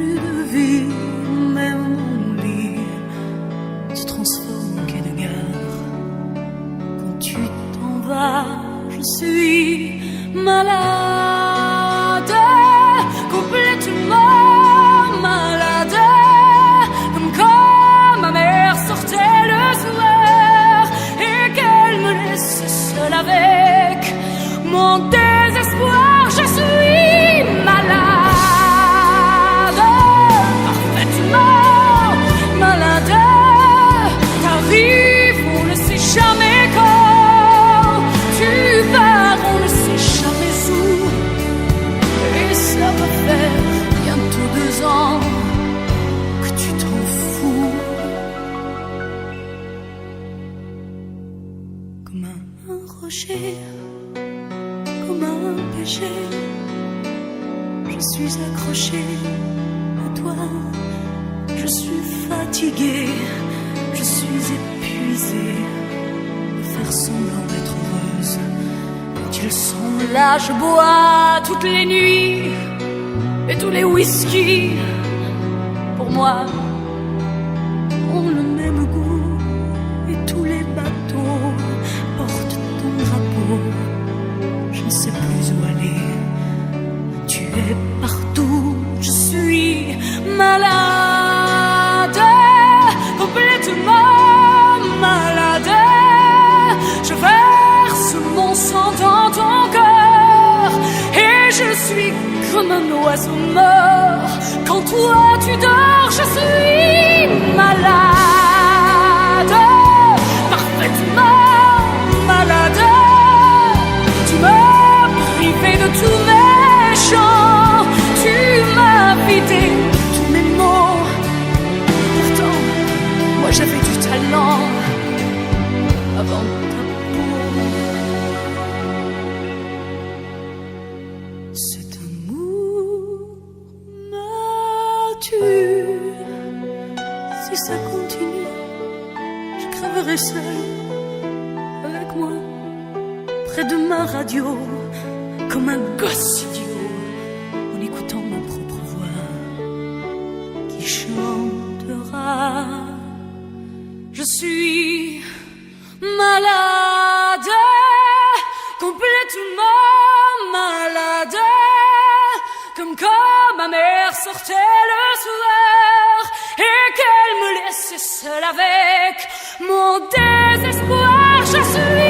plus de vie, même mon lit se transforme en quai de gare. Quand tu t'en vas, je suis malade. Faire semblant d'être heureuse. Quand ils sont là, je bois toutes les nuits et tous les whisky. Pour moi, ont le même goût et tous les bateaux portent ton drapeau. Je ne sais plus où aller. Tu es partout, je suis malade, suis comme un oiseau mort. Quand toi tu dors, je suis malade, ça continue, je crèverai seul avec moi près de ma radio, comme un gosse idiot, en écoutant ma propre voix qui chantera. Je suis malade, complètement malade, comme quand ma mère sortait me laissait seule avec mon désespoir. Je suis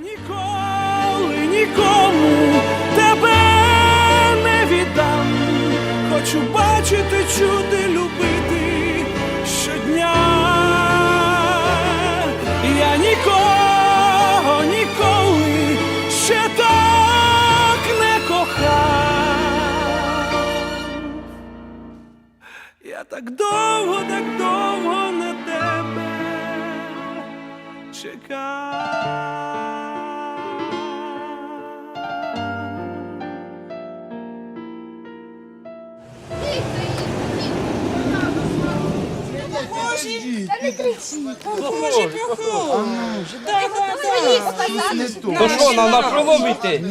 Ніколи нікому тебе не віддам. Хочу бачити, чути, любити щодня. Я нікого ніколи ще так не кохав. Я так довго, так довго на тебе чекав. То що, нам на пролом йти?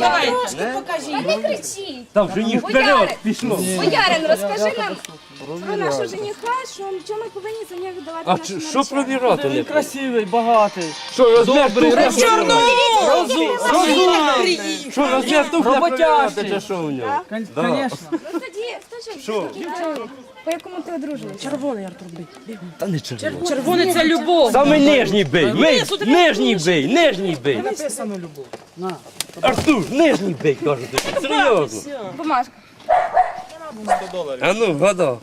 Давай, покажи. Не кричіть! Там вже їх вперед пішло. Боярин, розкажи нам про нашого жениха, що чому ми повинні за нього віддавати А що наречену? провірати? Він красивий, багатий. Що, розмір туфля? Розумний. Що, розмір туфля Роботящий. провіряти, чи що у нього? Звісно. Ну тоді, хто ж чоловік? По якому ти одружений? Червоний Артур бий. Та не червоний. Червоний це любов. Саме нижній бий, ми, нижній бий, нижній бий. Написано любов. На. Артур, нижній бий, кажете. Серйозно. Бумажка. А ну, вгадав.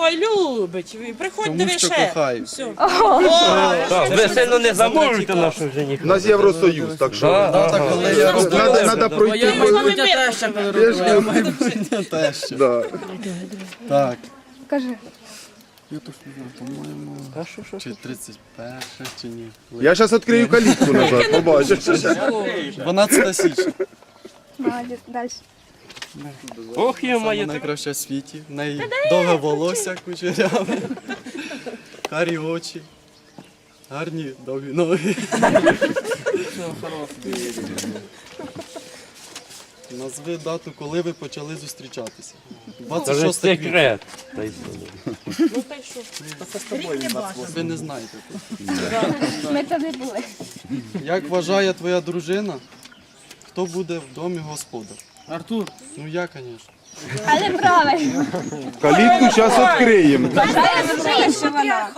Ой, любить. ви, Приходьте ви ще. Все. Так, ви сильно не замовуйте нашого У нас Євросоюз, так що Да, ага. надо, надо пройти. Ми з вами били. Да. Так, Кажи. я точно не знаю, по-моєму, чи 31 чи ні. Я зараз відкрию калітку назад, побачиш. 12 січня. Молодець, далі. Ох, я маю. найкраща в світі. В неї довге волосся кучеряве, карі очі, гарні довгі ноги. Назви дату, коли ви почали зустрічатися. Це вже 26 квітня. секрет. Та й. Ви не знаєте. Ми туди були. Як вважає твоя дружина, хто буде в домі господар? Артур, Ну я, звісно. Але правильно. Калітку зараз відкриємо. Вважає, що вона.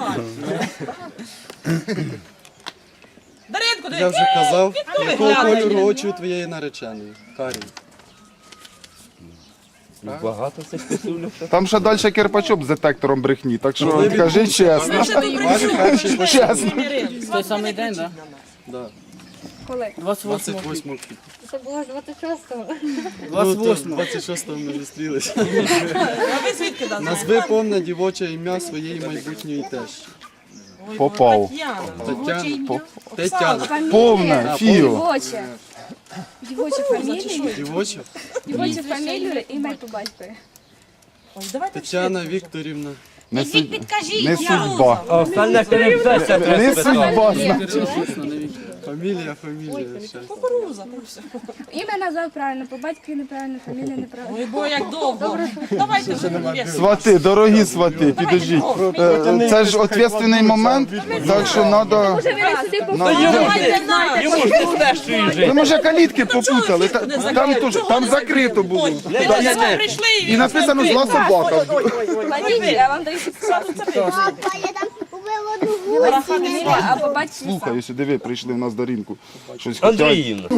Даринко, Я вже казав, якого кольору очі у твоєї нареченої? Карі. Багато цих писулів. Там ще далі кирпачок з детектором брехні, так що Можливі кажи чесно. Чесно. той самий день, так? Да, Коли? 28 28 квітня. Це було 26-го. Ну, 28 26-го ми зустрілися. Назви повне дівоче ім'я своєї майбутньої тещі. Попав. Тетяна. Тетяна. Повне, фіо. Дівоче. Дівочу фамілію. Дівоча? Дівочу фамілію і по батькові. Тетяна Вікторівна. Не, суд... не судьба. Не судьба, значить. Фамілія, фамілія. Кукуруза, ну все. Ім'я назвав правильно, по батькові неправильно, фамілія неправильно. Ой, бо як довго. Давайте вже невесту. Свати, дорогі свати, підождіть. Е, Це ж відповідальний момент, так що треба. Може, ви сюди Йому Давайте нас. йому ж не те, що їй Ви жити. може калітки попутали, та- там теж там закрито було. Ой, ви до нас прийшли І написано зла собака. Кладіть, я вам даю. Фамілія або батьківська. Слухай, якщо диви, прийшли в нас до ринку. Щось. Андріївна.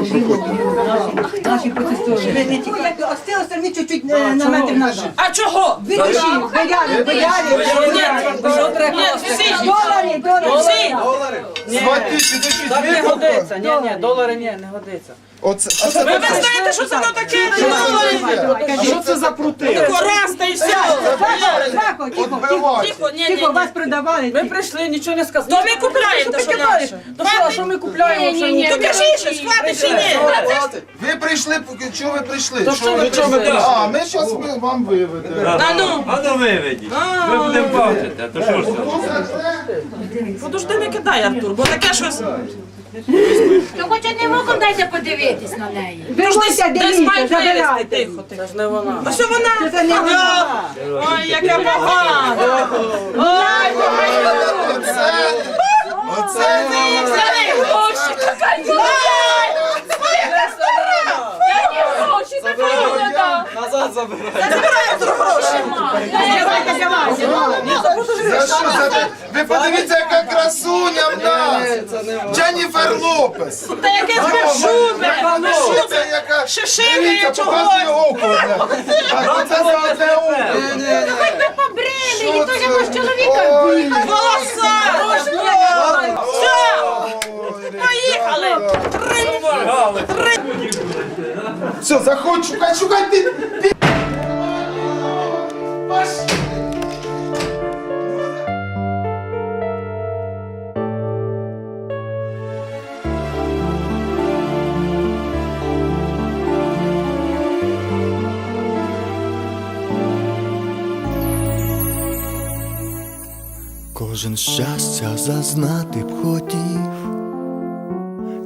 Наші протестують. Остилося, самі чуть-чуть на метр назад. А чого? Витащіть, бояри, бояри, долари? Ні. Долари, долари. Так не годиться, ні, ні, долари ні, не годиться. Оце, Ви, ви знаєте, що це воно таке? а що це за прути? Тако раз та і все. Тихо, тихо, тихо. Тихо, ні, ні, Тихо, ні. вас продавали. Ми прийшли, нічого не сказали. То ми купляємо, то що наше. То що, що ми купляємо? То кажи щось, хватить чи ні? Ви прийшли, чого ви прийшли? То що ви прийшли? А, ми зараз вам виведемо. А ну, А ну виведіть. Ми будемо бачити. То що ж це? подожди, не кидай, Артур, бо таке щось. Ну, хоч одним оком дайте подивитись на неї. Дивися, дивіться, забирайте. тихо, тихо. Це ж не вона. А що вона? Це не вона. Ой, яка погана. Ой, Оце як Оце гроші. Гроші, Давайте, давайте. За що за те? Ви подивіться, яка красуня в нас! Дженніфер Лопес! Та безшубе, безшубе. Це яка... Дивіться, чогось. А це за одне. Побрили, ж якось чоловіка Волоса. Все, поїхали. Все, заходь, шукай, шукай, ти- Кожен щастя зазнати б хотів,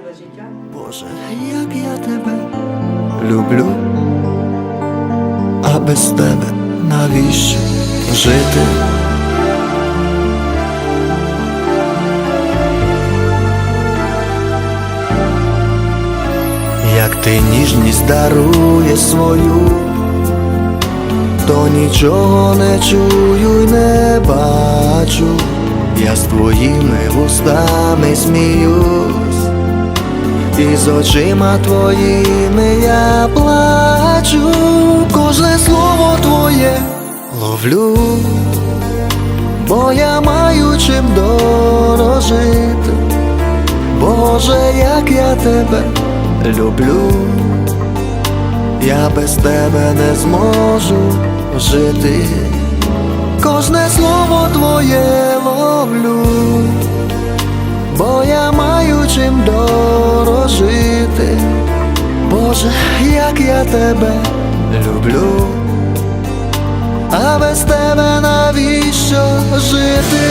Щасливе життя. Боже, як я тебе люблю, а без тебе навіщо жити? Як ти ніжність даруєш свою, то нічого не чую й не бачу. Я з твоїми вустами сміюсь, і з очима твоїми я плачу, кожне слово твоє ловлю, бо я маю чим дорожити. Боже, як я тебе люблю, я без тебе не зможу жити. Кожне слово твоє ловлю, бо я маю чим дорожити. Боже, як я тебе люблю, а без тебе навіщо жити?